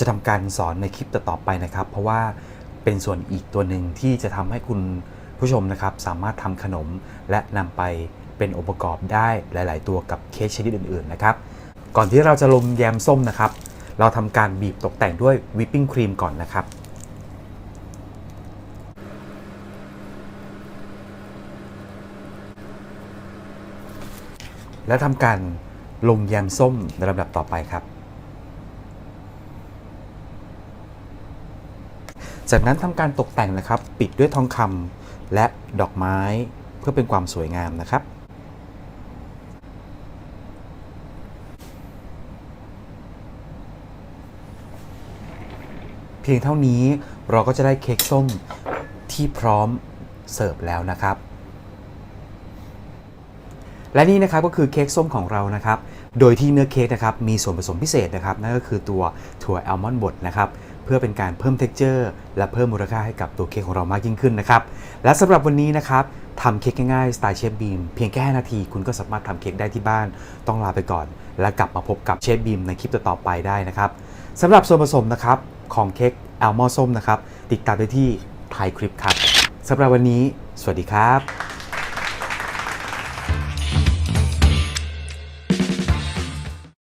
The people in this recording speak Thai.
จะทำการสอนในคลิปต่อๆไปนะครับ เพราะว่าเป็นส่วนอีกตัวหนึ่งที่จะทำให้คุณผู้ชมนะครับ สามารถทำขนมและนำไปเป็นองค์ประกอบได้หลาย ๆ ตัวกับเค้กชนิดอื่น ๆ นะครับ ก่อนที่เราจะลงแยมส้มนะครับ เราทำการบีบตกแต่งด้วยวิปปิ้งครีมก่อนนะครับและทำการลงแยมส้มในลำดับต่อไปครับ จากนั้นทำการตกแต่งนะครับ ปิดด้วยทองคำและดอกไม้เพื่อเป็นความสวยงามนะครับ เพียงเท่านี้เราก็จะได้เค้กส้มที่พร้อมเสิร์ฟแล้วนะครับ และนี่นะครับก็คือเค้กส้มของเรานะครับ โดยที่เนื้อเค้กนะครับมีส่วนผสมพิเศษนะครับนั่นก็คือตัวถั่วแอลมอนด์บดนะครับเพื่อเป็นการเพิ่มเท็กเจอร์ และเพิ่มมูลค่าให้กับตัวเค้กของเรามากยิ่งขึ้นนะครับ และสำหรับวันนี้นะครับทำเค้กง่ายๆสไตล์เชฟบีมเพียงแค่นาทีคุณก็สามารถทำเค้กได้ที่บ้าน ต้องลาไปก่อน แล้วกลับมาพบกับเชฟบีมในคลิปต่อๆไปได้นะครับสำหรับส่วนผสมนะครับของเค้กแอลมอนด์ส้มนะครับติดตามได้ที่ไทยคลิปครับสำหรับวันนี้ สวัสดีครับ